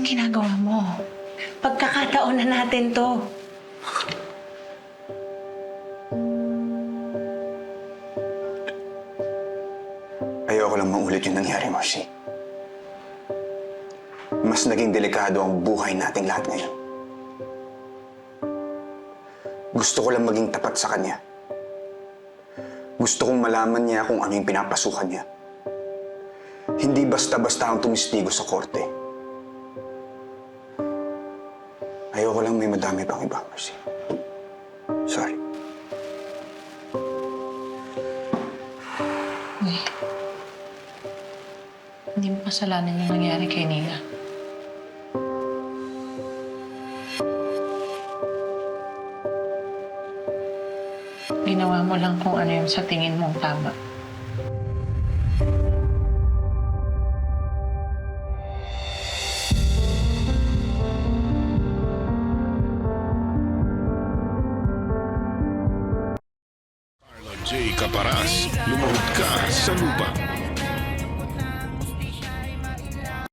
bang ginagawa mo? Pagkakataon na natin to. Ayoko lang maulit yung nangyari, Marcy. Mas naging delikado ang buhay nating lahat ngayon. Gusto ko lang maging tapat sa kanya. Gusto kong malaman niya kung ano yung pinapasukan niya. Hindi basta-basta ang tumistigo sa korte. Ayoko lang may madami pang iba, Marcy. Sorry. Uy. Hindi mo kasalanan yung nangyari kay Nina. Ginawa mo lang kung ano yung sa tingin mong tama. J. Caparas, lumuhod ka sa lupa.